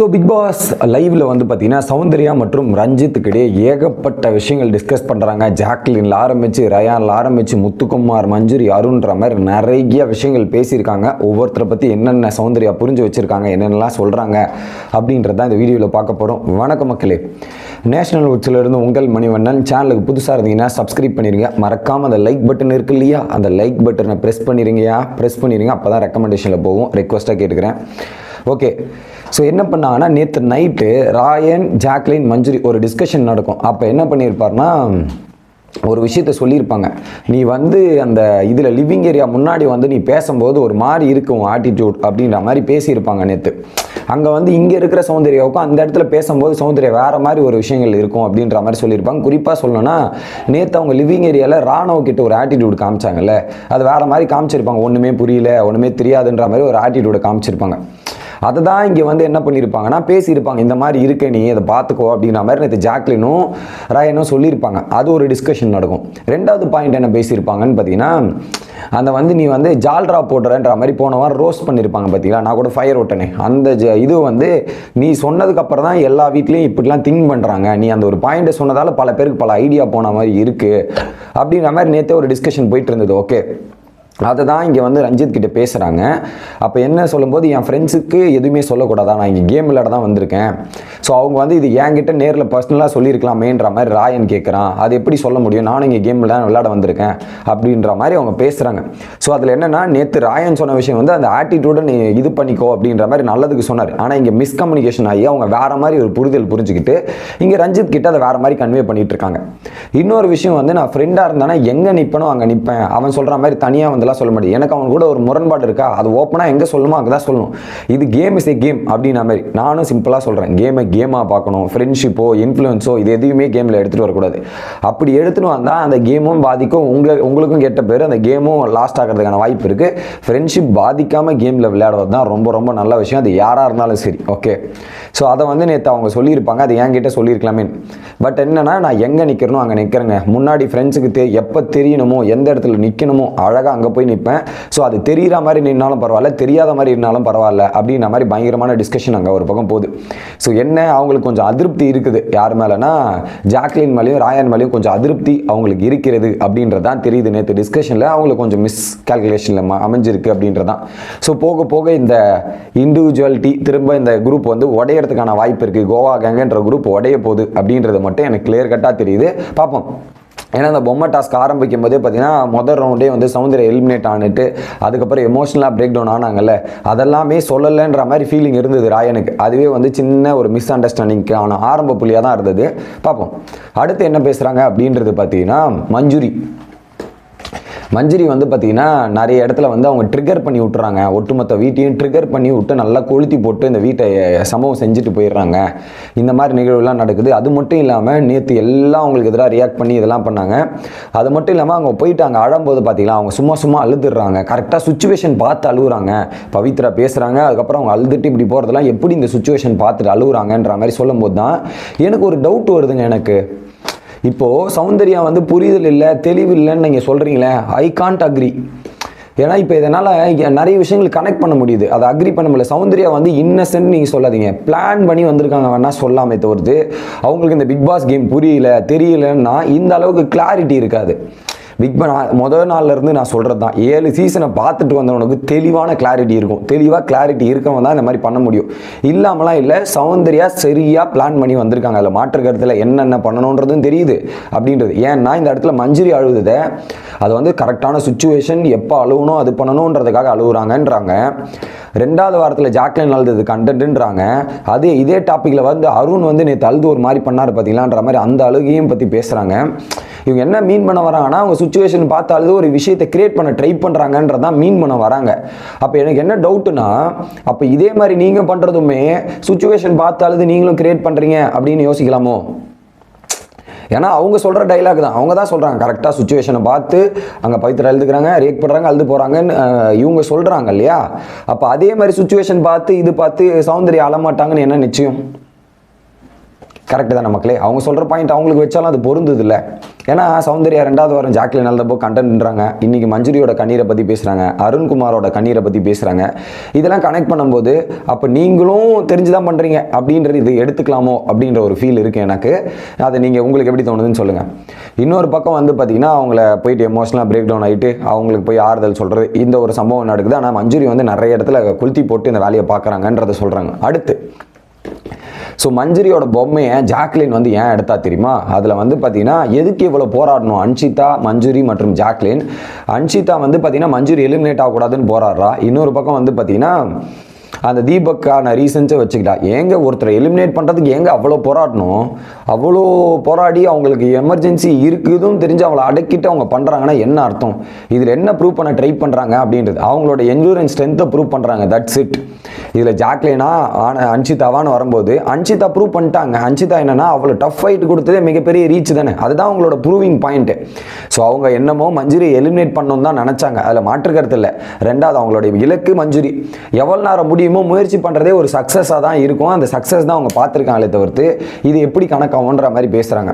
So big pass லைவில் வந்து பார்த்தீங்கன்னா சௌந்தர்யா மற்றும் ரஞ்சித்துக்கு இடையே ஏகப்பட்ட விஷயங்கள் டிஸ்கஸ் பண்ணுறாங்க ஜாக்லின்ல ஆரம்பிச்சு ரயான்ல ஆரம்பிச்சு முத்துக்குமார் மஞ்சுரி அருண்ன்ற மாதிரி நிறைய விஷயங்கள் பேசியிருக்காங்க. ஒவ்வொருத்தரை பற்றி என்னென்ன சௌந்தர்யா புரிஞ்சு வச்சுருக்காங்க என்னென்னலாம் சொல்கிறாங்க அப்படின்றத இந்த வீடியோவில் பார்க்க போகிறோம் வணக்க மக்களே. நேஷனல் உட்ஸில் இருந்து உங்கள் மணிவண்ணன். சேனலுக்கு புதுசாக இருந்தீங்கன்னா சப்ஸ்கிரைப் பண்ணிடுங்க மறக்காமல் அந்த லைக் பட்டன் இருக்கு இல்லையா? அந்த லைக் பட்டனை ப்ரெஸ் பண்ணிடுங்கயா ப்ரெஸ் பண்ணிடுங்க அப்போ தான் ரெக்கமெண்டேஷனில் போகும். ரெக்வஸ்ட்டாக கேட்டுக்கிறேன். ஓகே. ஸோ என்ன பண்ணாங்கன்னா நேற்று நைட்டு ராயன் ஜாக்லின் மஞ்சுரி ஒரு டிஸ்கஷன் நடக்கும். அப்போ என்ன பண்ணியிருப்பார்னா ஒரு விஷயத்த சொல்லியிருப்பாங்க. நீ வந்து அந்த இதில் லிவிங் ஏரியா முன்னாடி வந்து நீ பேசும்போது ஒரு மாதிரி இருக்கும் ஆட்டிடியூட் அப்படின்ற மாதிரி பேசியிருப்பாங்க நேற்று அங்கே வந்து இங்கே இருக்கிற சௌந்தர்யாவுக்கும் அந்த இடத்துல பேசும்போது சௌந்தர்யா வேறு மாதிரி ஒரு விஷயங்கள் இருக்கும் அப்படின்ற மாதிரி சொல்லியிருப்பாங்க. குறிப்பாக சொல்லணும்னா நேற்று அவங்க லிவிங் ஏரியாவில் ராணுவ கிட்ட ஒரு ஆட்டிடியூட் காமிச்சாங்கல்ல. அது வேறு மாதிரி காமிச்சிருப்பாங்க. ஒன்றுமே புரியல ஒன்றுமே தெரியாதுன்ற மாதிரி ஒரு ஆட்டிடியூடை காமிச்சிருப்பாங்க. அதை தான் இங்கே வந்து என்ன பண்ணியிருப்பாங்கன்னா பேசியிருப்பாங்க இந்த மாதிரி இருக்க நீ அதை பார்த்துக்கோ அப்படின்ற மாதிரி நேற்று ஜாக்லினும் ராயனும் சொல்லியிருப்பாங்க. அது ஒரு டிஸ்கஷன் நடக்கும். ரெண்டாவது பாயிண்ட் என்ன பேசியிருப்பாங்கன்னு பார்த்தீங்கன்னா அந்த வந்து நீ வந்து ஜால்ரா போடுறன்ற மாதிரி போன வாரம் ரோஸ்ட் பண்ணியிருப்பாங்க பார்த்தீங்களா நான் கூட ஃபயர் ஓட்டனே அந்த ஜ- இது வந்து நீ சொன்னதுக்கப்புறம் தான் எல்லா வீட்லேயும் இப்படிலாம் திங்க் பண்ணுறாங்க நீ அந்த ஒரு பாயிண்ட்டை சொன்னதால் பல பேருக்கு பல ஐடியா போன மாதிரி இருக்குது அப்படின்ற மாதிரி நேற்றே ஒரு டிஸ்கஷன் போயிட்டு இருந்தது. ஓகே அதை தான் இங்கே வந்து ரஞ்சித் கிட்டே பேசுகிறாங்க அப்போ என்ன சொல்லும்போது என் ஃப்ரெண்ட்ஸுக்கு எதுவுமே சொல்லக்கூடாதா? நான் இங்கே கேம் விளையாட தான் வந்திருக்கேன். ஸோ அவங்க வந்து இது என்கிட்ட நேரில் பர்சனலாக சொல்லியிருக்கலாமேன்ற மாதிரி ராயன் கேட்குறான் அது எப்படி சொல்ல முடியும்? நானும் இங்கே கேம் விளையாட விளையாட வந்திருக்கேன். அப்படின்ற மாதிரி அவங்க பேசுகிறாங்க ஸோ அதில் என்னென்னா நேற்று ராயன் சொன்ன விஷயம் வந்து அந்த ஆட்டிடியூடை நீ இது பண்ணிக்கோ அப்படின்ற மாதிரி நல்லதுக்கு சொன்னார். ஆனால் இங்கே மிஸ்கம்யூனிகேஷன் ஆகி அவங்க வேறு மாதிரி ஒரு புரிதல் புரிஞ்சுக்கிட்டு இங்கே ரஞ்சித் கிட்ட அதை வேறு மாதிரி கன்வே பண்ணிகிட்டு இருக்காங்க. இன்னொரு விஷயம் வந்து நான் ஃப்ரெண்டாக இருந்தானா எங்கே நிற்பனோ அங்கே நிற்பேன் அவன் சொல்கிற மாதிரி தனியாக வந்து வந்துலாம் சொல்ல முடியும் எனக்கு அவன் கூட ஒரு முரண்பாடு இருக்கா? அது ஓப்பனாக எங்கே சொல்லணுமோ அங்கே தான் சொல்லணும். இது கேம் இஸ் ஏ கேம் அப்படின்ன மாதிரி. நானும் சிம்பிளாக சொல்கிறேன் கேமை கேமாக பார்க்கணும். ஃப்ரெண்ட்ஷிப்போ இன்ஃப்ளூயன்ஸோ இது எதையுமே கேமில் எடுத்துகிட்டு வரக்கூடாது. அப்படி எடுத்துகிட்டு வந்தால் அந்த கேமும் பாதிக்கும். உங்களை உங்களுக்கும் கெட்ட பேர் அந்த கேமும் லாஸ்ட் ஆகிறதுக்கான வாய்ப்பு இருக்குது ஃப்ரெண்ட்ஷிப் பாதிக்காமல் கேமில் விளையாடுறது தான் ரொம்ப ரொம்ப நல்ல விஷயம். அது யாராக இருந்தாலும் சரி. ஓகே ஸோ அதை வந்து நேற்று அவங்க சொல்லியிருப்பாங்க. அது என்கிட்ட சொல்லியிருக்கலாமே. பட் என்னென்னா நான் எங்கே நிற்கிறனோ அங்கே நிற்கிறேங்க முன்னாடி ஃப்ரெண்ட்ஸுக்கு தெ எப்போ தெரியணுமோ எந்த இடத்துல நிற்கணுமோ அழகாக அங்கே போய் நிற்பேன். ஸோ அது தெரிகிற மாதிரி நின்னாலும் பரவாயில்ல தெரியாத மாதிரி இருந்தாலும் பரவாயில்ல அப்படின்ற மாதிரி பயங்கரமான டிஸ்கஷன் அங்கே ஒரு பக்கம் போகுது. ஸோ என்ன அவங்களுக்கு கொஞ்சம் அதிருப்தி இருக்குது? யார் மேலேனா ஜாக்லின் மேலேயும் ராயன் மேலேயும் கொஞ்சம் அதிருப்தி அவங்களுக்கு இருக்கிறது அப்படின்றது தான் தெரியுது. நேற்று டிஸ்கஷனில் அவங்களுக்கு கொஞ்சம் மிஸ் கால்குலேஷனில் அமைஞ்சிருக்கு அப்படின்றதான் ஸோ போக போக இந்த இண்டிவிஜுவாலிட்டி திரும்ப இந்த குரூப் வந்து உடையறதுக்கான வாய்ப்பு இருக்குது கோவா கேங்கன்ற குரூப் உடைய போகுது அப்படின்றது மட்டும் எனக்கு கிளியர் கட்டாக தெரியுது. பார்ப்போம். ஏன்னா அந்த பொம்மை டாஸ்க் ஆரம்பிக்கும் போதே பார்த்தீங்கன்னா முதல் ரவுண்டே வந்து சவுந்தரை எலிமினேட் ஆனிட்டு அதுக்கப்புறம் எமோஷனலாக பிரேக் டவுன் ஆனாங்கல்ல. அதெல்லாமே சொல்லலைன்ற மாதிரி ஃபீலிங் இருந்தது ராயனுக்கு. அதுவே வந்து சின்ன ஒரு மிஸ் அண்டர்ஸ்டாண்டிங்க்கு அண்டர்ஸ்டாண்டிங்க்கான ஆரம்ப புள்ளியாக தான் இருந்தது. பார்ப்போம் அடுத்து என்ன பேசுகிறாங்க அப்படின்றது பார்த்தீங்கன்னா மஞ்சுரி. மஞ்சரி வந்து பார்த்தீங்கன்னா நிறைய இடத்துல வந்து அவங்க ட்ரிகர் பண்ணி விட்டுறாங்க. ஒட்டுமொத்த வீட்டையும் ட்ரிகர் பண்ணி விட்டு நல்லா கொளுத்தி போட்டு இந்த வீட்டை சம்பவம் செஞ்சுட்டு போயிடுறாங்க. இந்த மாதிரி நிகழ்வுலாம் நடக்குது. அது மட்டும் இல்லாமல் நேற்று எல்லாம் அவங்களுக்கு எதிராக ரியாக்ட் பண்ணி இதெல்லாம் பண்ணாங்க. அது மட்டும் இல்லாமல் அவங்க போயிட்டு அங்கே அழும்போது பார்த்தீங்களா அவங்க சும்மா சும்மா அழுதுடுறாங்க. கரெக்டாக சுச்சுவேஷன் பார்த்து அழுகுறாங்க பவித்ரா பேசுகிறாங்க அதுக்கப்புறம் அவங்க அழுதுட்டு இப்படி போகிறதெல்லாம் எப்படி இந்த சுச்சுவேஷன் பார்த்துட்டு அழுகுறாங்கன்ற மாதிரி சொல்லும்போது தான் எனக்கு ஒரு டவுட் வருதுங்க எனக்கு. இப்போது சௌந்தர்யா வந்து புரிதல் இல்லை தெளிவு இல்லைன்னு நீங்கள் சொல்கிறீங்களே ஐ காண்ட் அக்ரி ஏன்னா இப்போ இதனால் நிறைய விஷயங்கள் கனெக்ட் பண்ண முடியுது. அதை அக்ரி பண்ண முடியல. சௌந்தர்யா வந்து இன்னசென்ட் நீங்கள் சொல்லாதீங்க. பிளான் பண்ணி வந்திருக்காங்க வேணால் சொல்லாமே தவிர்த்து. அவங்களுக்கு இந்த பிக் பாஸ் கேம் புரியல தெரியலன்னா இந்த அளவுக்கு கிளாரிட்டி இருக்காது. பிக் பா முதல் நாள்லேருந்து நான் சொல்கிறது தான் ஏழு சீசனை பார்த்துட்டு வந்தவனுக்கு தெளிவான கிளாரிட்டி இருக்கும். தெளிவாக கிளாரிட்டி இருக்கவன் தான் இந்த மாதிரி பண்ண முடியும். இல்லாமலாம் இல்லை சௌந்தர்யா சரியாக பிளான் பண்ணி வந்திருக்காங்க. அதில் மாற்று கருத்தில் என்னென்ன பண்ணணுன்றதும் தெரியுது அப்படின்றது. ஏன்னா இந்த இடத்துல மஞ்சரி அழுகுதை அது வந்து கரெக்டான சுச்சுவேஷன் எப்போ அழுகணும் அது பண்ணணுன்றதுக்காக அழுகுறாங்கன்றாங்க ரெண்டாவது வாரத்தில் ஜாக்லின் அழுது கண்டென்ட்ன்றாங்க அதே இதே டாப்பிக்கில் வந்து அருண் வந்து நேற்று அழுது ஒரு மாதிரி பண்ணார் பார்த்தீங்களான்ற மாதிரி அந்த அழுகையும் பற்றி பேசுகிறாங்க இவங்க என்ன மீன் பண்ண வராங்கன்னா அவங்க சுச்சுவேஷன் பார்த்தாலும் ஒரு விஷயத்தை கிரியேட் பண்ண ட்ரை பண்ணுறாங்கன்றதான் மீன் பண்ண வராங்க. அப்போ எனக்கு என்ன டவுட்டுனா அப்போ இதே மாதிரி நீங்கள் பண்ணுறதுமே சுச்சுவேஷன் பார்த்தாலும் அழுது நீங்களும் கிரியேட் பண்ணுறீங்க அப்படின்னு யோசிக்கலாமோ? ஏன்னா அவங்க சொல்கிற டைலாக் தான். அவங்க தான் சொல்கிறாங்க கரெக்டாக சுச்சுவேஷனை பார்த்து அங்கே பவித்ரா எழுதுக்கிறாங்க ரியாக்ட் பண்ணுறாங்க அழுது போகிறாங்கன்னு இவங்க சொல்கிறாங்க இல்லையா? அப்போ அதே மாதிரி சுச்சுவேஷன் பார்த்து இது பார்த்து சௌந்தர்யா அழமாட்டாங்கன்னு என்ன நிச்சயம்? கரெக்டு தான் மக்களே. அவங்க சொல்கிற பாயிண்ட் அவங்களுக்கு வச்சாலும் அது பொருந்தது இல்லை ஏன்னா சௌந்தர்யா ரெண்டாவது வாரம் ஜாக்லின் நல்லதப்போ கண்டென்ட்ன்றாங்க இன்றைக்கி மஞ்சுரியோட கண்ணீரை பற்றி பேசுகிறாங்க அருண்குமாரோட கண்ணீரை பற்றி பேசுகிறாங்க இதெல்லாம் கனெக்ட் பண்ணும்போது அப்போ நீங்களும் தெரிஞ்சு தான் பண்ணுறீங்க அப்படின்றது இது எடுத்துக்கலாமோ அப்படின்ற ஒரு ஃபீல் இருக்குது எனக்கு. அதை நீங்கள் உங்களுக்கு எப்படி தோணுதுன்னு சொல்லுங்கள் இன்னொரு பக்கம் வந்து பார்த்தீங்கன்னா அவங்கள போயிட்டு எமோஷனலாக பிரேக் டவுன் ஆகிட்டு அவங்களுக்கு போய் ஆறுதல் சொல்கிறது இந்த ஒரு சம்பவம் நடக்குது. ஆனால் மஞ்சுரி வந்து நிறைய இடத்துல கொளுத்தி போட்டு இந்த வேலையை பார்க்குறாங்கன்றதை சொல்கிறாங்க அடுத்து ஸோ மஞ்சரியோட பொம்மையை ஜாக்லின் வந்து ஏன் எடுத்தா தெரியுமா? அதில் வந்து பார்த்தீங்கன்னா எதுக்கு இவ்வளோ போராடணும்? அன்ஷிதா மஞ்சுரி மற்றும் ஜாக்லின். அன்ஷிதா வந்து பார்த்தீங்கன்னா மஞ்சுரி எலிமினேட் ஆகக்கூடாதுன்னு போராடுறா. இன்னொரு பக்கம் வந்து பார்த்தீங்கன்னா அந்த தீபக்கான ரீசன்ஸை வச்சுக்கிட்டா. ஏங்க ஒருத்தரை எலிமினேட் பண்ணுறதுக்கு ஏங்க அவ்வளோ போராடணும் அவ்வளோ போராடி அவங்களுக்கு எமர்ஜென்சி இருக்குதுன்னு தெரிஞ்சு அவளை அடக்கிட்டு அவங்க பண்ணுறாங்கன்னா என்ன அர்த்தம்? இதில் என்ன ப்ரூவ் பண்ண ட்ரை பண்ணுறாங்க அப்படின்றது. அவங்களோட என்ஜூரன்ஸ் ஸ்ட்ரென்த்தை ப்ரூவ் பண்ணுறாங்க தட்ஸ் இட் இதில் ஜாக்லினா ஆன அன்ஷிதாவான்னு வரும்போது அன்ஷிதா ப்ரூவ் பண்ணிட்டாங்க. அன்ஷிதா என்னென்னா அவ்வளோ டஃப் ஃபைட் கொடுத்ததே மிகப்பெரிய ரீச் தானே. அதுதான் அவங்களோட ப்ரூவிங் பாயிண்ட்டு ஸோ அவங்க என்னமோ மஞ்சுரி எலிமினேட் பண்ணணும் தான் நினச்சாங்க. அதில் மாற்று கருத்து இல்லை. ரெண்டாவது அவங்களுடைய இலக்கு மஞ்சுரி. எவ்வளோ நேரம் முடியுமோ முயற்சி பண்ணுறதே ஒரு சக்ஸஸாக தான் இருக்கும். அந்த சக்ஸஸ் தான் அவங்க பார்த்துருக்காங்களே தவிர்த்து இது எப்படி கணக்காகுன்ற மாதிரி பேசுகிறாங்க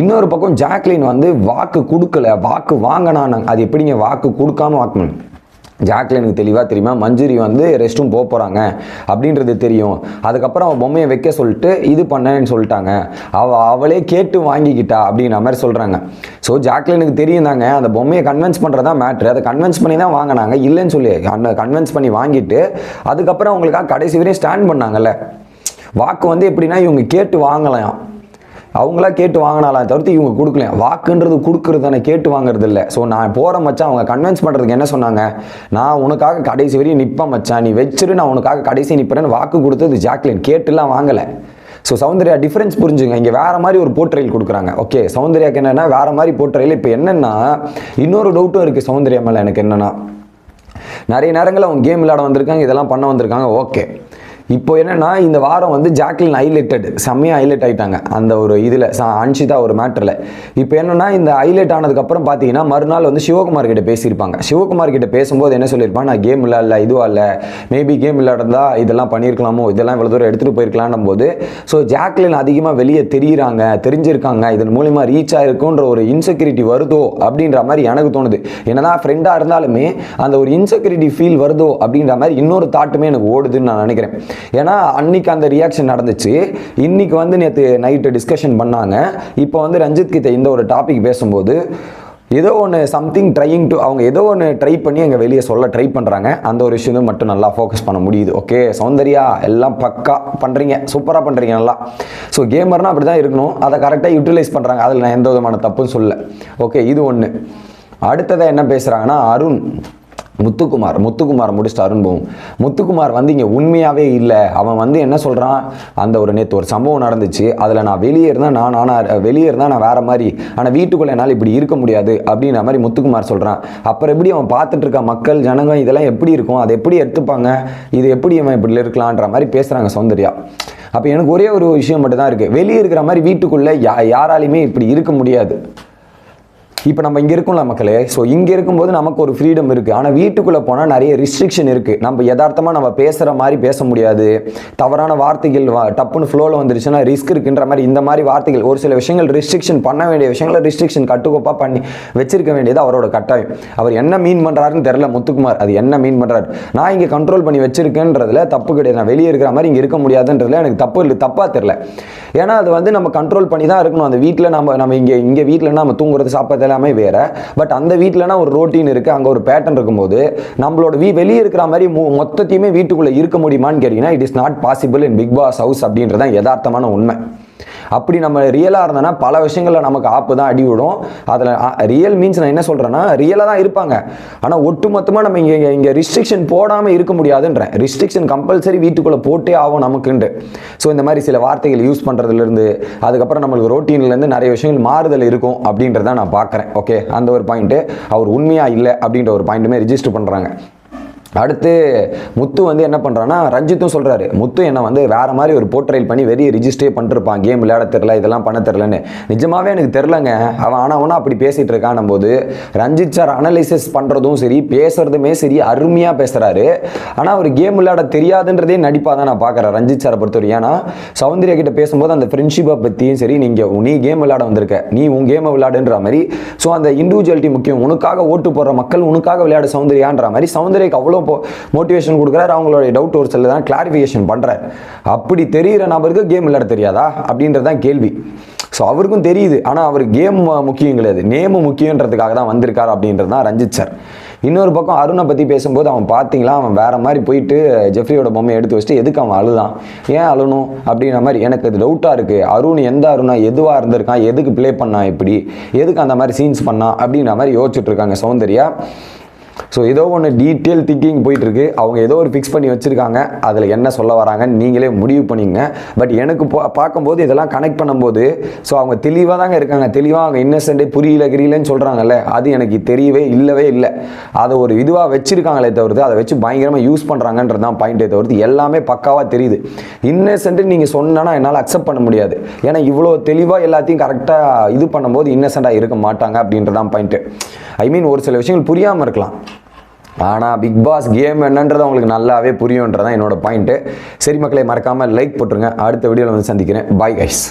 இன்னொரு பக்கம் ஜாக்லின் வந்து வாக்கு கொடுக்கல வாக்கு வாங்கினாங்க அது எப்படிங்க? வாக்கு கொடுக்காம வாக்கணும் ஜாக்லினுக்கு தெளிவாக தெரியுமா? மஞ்சுரி வந்து ரெஸ்ட் ரூம் போக போகிறாங்க அப்படின்றது தெரியும். அதுக்கப்புறம் அவள் பொம்மையை வைக்க சொல்லிட்டு இது பண்ணேன்னு சொல்லிட்டாங்க. அவள் அவளே கேட்டு வாங்கிக்கிட்டா அப்படின்ற மாதிரி சொல்கிறாங்க ஸோ ஜாக்லினுக்கு தெரியும் தாங்க. அந்த பொம்மையை கன்வின்ஸ் தான் மேட்ரு அதை கன்வின்ஸ் பண்ணி தான் வாங்கினாங்க. இல்லைன்னு சொல்லி கன்வின்ஸ் பண்ணி வாங்கிட்டு அதுக்கப்புறம் அவங்களுக்காக கடைசி வரையும் ஸ்டாண்ட் பண்ணாங்கல்ல. வாக்கு வந்து எப்படின்னா இவங்க கேட்டு வாங்கலாம். அவங்களா கேட்டு வாங்கினாலாம் தவிர்த்து இவங்க கொடுக்கல வாக்குன்றது கொடுக்குறது தானே கேட்டு வாங்குறது இல்லை ஸோ நான் போகிற மச்சான் அவங்க கன்வின்ஸ் பண்ணுறதுக்கு என்ன சொன்னாங்க? நான் உனக்காக கடைசி வரையும் நிற்பேன் மச்சான். நீ வச்சிரு நான் உனக்காக கடைசி நிற்பேன்னு வாக்கு கொடுத்தது ஜாக்லின். கேட்டுலாம் வாங்கலை. ஸோ சௌந்தர்யா டிஃப்ரென்ஸ் புரிஞ்சுங்க. இங்கே வேறு மாதிரி ஒரு போர்ட்ரைல் கொடுக்குறாங்க. ஓகே சௌந்தர்யாக்கு என்னென்னா வேறு மாதிரி போர்ட்ரைல் இப்போ என்னென்னா இன்னொரு டவுட்டும் இருக்குது சௌந்தர்யா மேலே எனக்கு என்னென்னா. நிறைய நேரங்களில் அவங்க கேம் விளையாட வந்திருக்காங்க இதெல்லாம் பண்ண வந்திருக்காங்க. ஓகே இப்போ என்னென்னா இந்த வாரம் வந்து ஜாக்லின் ஹைலைட்டட். செம்மையாக ஹைலைட் ஆயிட்டாங்க. அந்த ஒரு இதில் அன்ஷிதா ஒரு மேட்டரில். இப்போ என்னென்னா இந்த ஹைலைட் ஆனதுக்கப்புறம் பார்த்தீங்கன்னா மறுநாள் வந்து சிவகுமார் கிட்ட பேசியிருப்பாங்க. சிவகுமார் கிட்ட பேசும்போது என்ன சொல்லியிருப்பான்? நான் கேம் விளாடல இதுவாக இல்லை. மேபி கேம் விளையாடுறதா இதெல்லாம் பண்ணியிருக்கலாமோ இதெல்லாம் இவ்வளோ தூரம் எடுத்துகிட்டு போயிருக்கலான்னும் போது ஸோ ஜாக்லின் அதிகமாக வெளியே தெரியுறாங்க தெரிஞ்சிருக்காங்க இதன் மூலிமா ரீச் ஆகிருக்குன்ற ஒரு இன்செக்யூரிட்டி வருதோ அப்படின்ற மாதிரி எனக்கு தோணுது. என்னதான் ஃப்ரெண்டாக இருந்தாலுமே அந்த ஒரு இன்செக்யூரிட்டி ஃபீல் வருதோ அப்படின்ற மாதிரி இன்னொரு தாட்டுமே எனக்கு ஓடுதுன்னு நான் நினைக்கிறேன். ஏன்னா அன்னைக்கு அந்த ரியாக்ஷன் நடந்துச்சு. இன்னைக்கு வந்து நேற்று நைட்டு டிஸ்கஷன் பண்ணாங்க. இப்போ வந்து ரஞ்சித் கிட்ட இந்த ஒரு டாபிக் பேசும்போது ஏதோ ஒன்று சம்திங் ட்ரையிங் டு அவங்க ஏதோ ஒன்று ட்ரை பண்ணி அங்கே வெளியே சொல்ல ட்ரை பண்ணுறாங்க அந்த ஒரு விஷயம் மட்டும் நல்லா ஃபோக்கஸ் பண்ண முடியுது. ஓகே சௌந்தர்யா எல்லாம் பக்கா பண்ணுறீங்க சூப்பராக பண்ணுறீங்க நல்லா. ஸோ கேமர்னால் அப்படி தான் இருக்கணும். அதை கரெக்டாக யூட்டிலைஸ் பண்ணுறாங்க அதில் நான் எந்த விதமான தப்பும் சொல்லலை. ஓகே இது ஒன்று அடுத்ததாக என்ன பேசுகிறாங்கன்னா அருண். முத்துக்குமார் முத்துக்குமார் முடிச்சுட்டு அருண்பவம் முத்துக்குமார் வந்து இங்கே உண்மையாகவே இல்லை. அவன் வந்து என்ன சொல்கிறான் அந்த ஒரு நேற்று ஒரு சம்பவம் நடந்துச்சு. அதில் நான் வெளியே இருந்தால் நான் ஆனால் வெளியே இருந்தால் நான் வேறு மாதிரி. ஆனால் வீட்டுக்குள்ளே என்னால் இப்படி இருக்க முடியாது அப்படின்ற மாதிரி முத்துக்குமார் சொல்கிறான் அப்புறம் எப்படி அவன் பார்த்துட்டு இருக்க மக்கள் ஜனங்க இதெல்லாம் எப்படி இருக்கும்? அதை எப்படி எடுத்துப்பாங்க? இது எப்படி அவன் இப்படி இருக்கலான்ற மாதிரி பேசுகிறாங்க சௌந்தர்யா. அப்போ எனக்கு ஒரே ஒரு விஷயம் மட்டும் தான் இருக்குது வெளியே இருக்கிற மாதிரி வீட்டுக்குள்ளே யா யாராலையுமே இப்படி இருக்க முடியாது. இப்போ நம்ம இங்கே இருக்கோம்ல மக்களே ஸோ இங்கே இருக்கும்போது நமக்கு ஒரு ஃப்ரீடம் இருக்குது ஆனால் வீட்டுக்குள்ளே போனால் நிறைய ரிஸ்ட்ரிக்ஷன் இருக்குது நம்ம யதார்த்தமாக நம்ம பேசுகிற மாதிரி பேச முடியாது. தவறான வார்த்தைகள் டப்புன்னு ஃப்ளோவில் வந்துருச்சுன்னா ரிஸ்க் இருக்குன்ற மாதிரி இந்த மாதிரி வார்த்தைகள் ஒரு சில விஷயங்கள் ரிஸ்ட்ரிக்ஷன் பண்ண வேண்டிய விஷயங்களை ரிஸ்ட்ரிக்ஷன் கட்டுக்கோப்பாக பண்ணி வச்சிருக்க வேண்டியது அவரோட கட்டாயம். அவர் என்ன மீன் பண்ணுறாருன்னு தெரில முத்துக்குமார். அது என்ன மீன் பண்ணுறாரு நான் இங்கே கண்ட்ரோல் பண்ணி வச்சிருக்கேன்றதுல தப்பு கிடையாது. நான் வெளியே இருக்கிற மாதிரி இங்கே இருக்க முடியாதுன்றதுல எனக்கு தப்பு இல்லை தப்பாக தெரில ஏன்னா அது வந்து நம்ம கண்ட்ரோல் பண்ணி தான் இருக்கணும். அந்த வீட்டில் நம்ம நம்ம இங்கே இங்கே வீட்டில் நம்ம தூங்குறது சாப்பிட்றது எல்லாமே வேற. பட் அந்த வீட்டிலனா ஒரு ரோட்டீன் இருக்குது அங்கே ஒரு பேட்டர்ன் இருக்கும்போது நம்மளோட வீ வெளியே இருக்கிற மாதிரி மொத்தத்தையுமே வீட்டுக்குள்ளே இருக்க முடியுமான்னு கேட்டிங்கன்னா it is not possible in Bigg Boss house அப்படின்றது தான் யதார்த்தமான உண்மை. அப்படி நம்ம ரியலாக இருந்தோன்னா பல விஷயங்களில் நமக்கு ஆப்பு தான் அடி விடும். அதில் ரியல் மீன்ஸ் நான் என்ன சொல்கிறேன்னா ரியலாக தான் இருப்பாங்க. ஆனால் ஒட்டுமொத்தமாக நம்ம இங்கே இங்கே ரிஸ்ட்ரிக்ஷன் போடாமல் இருக்க முடியாதுன்றேன். ரிஸ்ட்ரிக்ஷன் கம்பல்சரி வீட்டுக்குள்ளே போட்டே ஆகும் நமக்குண்டு ஸோ இந்த மாதிரி சில வார்த்தைகள் யூஸ் பண்ணுறதுலேருந்து அதுக்கப்புறம் நம்மளுக்கு ரொட்டீன்லேருந்து நிறைய விஷயங்கள் மாறுதல் இருக்கும் அப்படின்றத நான் பார்க்குறேன். ஓகே அந்த ஒரு பாயிண்ட்டு அவர் உண்மையாக இல்லை அப்படின்ற ஒரு பாயிண்ட்டுமே ரிஜிஸ்டர் பண்ணுறாங்க அடுத்து முத்து வந்து என்ன பண்ணுறான்னா ரஞ்சித்தும் சொல்கிறாரு முத்து என்னை வந்து வேறு மாதிரி ஒரு போர்ட்ரைல் பண்ணி வெறிய ரிஜிஸ்டரே பண்ணிருப்பான் கேம் விளையாட தெரில இதெல்லாம் பண்ண தெரிலன்னு நிஜமாவே எனக்கு தெரிலங்க அவன் ஆனால் அப்படி பேசிகிட்டு இருக்கான் போது ரஞ்சித் சார் அனலைசிஸ் பண்ணுறதும் சரி பேசுறதுமே சரி அருமையாக பேசுகிறாரு ஆனால் அவர் கேம் விளையாட தெரியாதுன்றதே நடிப்பாக தான் நான் பார்க்குறேன் ரஞ்சித் சாரை பொறுத்தவரை. ஏன்னா சௌந்தர்யா கிட்ட பேசும்போது அந்த ஃப்ரெண்ட்ஷிப்பை பற்றியும் சரி நீங்கள் நீ கேம் விளையாட வந்திருக்க நீ உன் கேமை விளையாடுன்ற மாதிரி. ஸோ அந்த இண்டிவிஜுவாலிட்டி முக்கியம். உனக்காக ஓட்டு போடுற மக்கள் உனக்காக விளையாட சௌந்தர்யான்ற மாதிரி சௌந்தர்யாக்கு அவ்வளோ மோட்டிவேஷன் கொடுக்குறாரு. அவங்களுடைய டவுட் ஒரு சில தான் கிளாரிஃபிகேஷன் பண்ணுறாரு அப்படி தெரிகிற நபருக்கு கேம் விளையாட தெரியாதா? அப்படின்றது தான் கேள்வி. ஸோ அவருக்கும் தெரியுது. ஆனால் அவர் கேம் முக்கியம் கிடையாது. நேமு முக்கியன்றதுக்காக தான் வந்திருக்கார் அப்படின்றது தான் ரஞ்சித் சார் இன்னொரு பக்கம் அருணை பற்றி பேசும்போது அவன் பார்த்தீங்களா அவன் வேறு மாதிரி போயிட்டு ஜெஃப்ரியோட பொம்மையை எடுத்து வச்சுட்டு எதுக்கு அவன் அழுதான்? ஏன் அழணும்? அப்படின்ற மாதிரி எனக்கு அது டவுட்டாக இருக்குது அருண் எந்த அருணா? எதுவாக இருந்திருக்கான்? எதுக்கு ப்ளே பண்ணான் இப்படி? எதுக்கு அந்த மாதிரி சீன்ஸ் பண்ணான்? அப்படின்ற மாதிரி யோசிச்சுட்ருக்காங்க சௌந்தர்யா. ஸோ ஏதோ ஒன்று டீட்டெயில் திங்கிங் போயிட்டுருக்கு. அவங்க ஏதோ ஒரு ஃபிக்ஸ் பண்ணி வச்சுருக்காங்க. அதில் என்ன சொல்ல வராங்கன்னு நீங்களே முடிவு பண்ணிங்க பட் எனக்கு பா- பார்க்கும்போது இதெல்லாம் கனெக்ட் பண்ணும்போது ஸோ அவங்க தெளிவாக தாங்க இருக்காங்க. தெளிவாக அவங்க இன்னசென்ட்டே புரியல கிரியலன்னு சொல்கிறாங்கல்ல அது எனக்கு தெரியவே இல்லவே இல்லை. அதை ஒரு இதுவாக வச்சுருக்காங்களே தவிர்த்து அதை வச்சு பயங்கரமாக யூஸ் பண்ணுறாங்கன்றது தான் பாயிண்ட்டே தவிர்த்து எல்லாமே பக்காவாக தெரியுது. இன்னசென்ட்டு நீங்கள் சொன்னால் என்னால் அக்செப்ட் பண்ண முடியாது. ஏன்னா இவ்வளோ தெளிவாக எல்லாத்தையும் கரெக்டாக இது பண்ணும்போது இன்னசென்ட்டாக இருக்க மாட்டாங்க அப்படின்றதான் பாயிண்ட்டு ஐ மீன் ஒரு சில விஷயங்கள் புரியாமல் இருக்கலாம். ஆனால் பிக் பாஸ் கேம் என்னன்றது உங்களுக்கு நல்லாவே புரியுன்றதான் என்னோட பாயிண்ட்டு சரி மக்களை மறக்காமல் லைக் போட்டுருங்க. அடுத்த வீடியோவில் வந்து சந்திக்கிறேன். Bye guys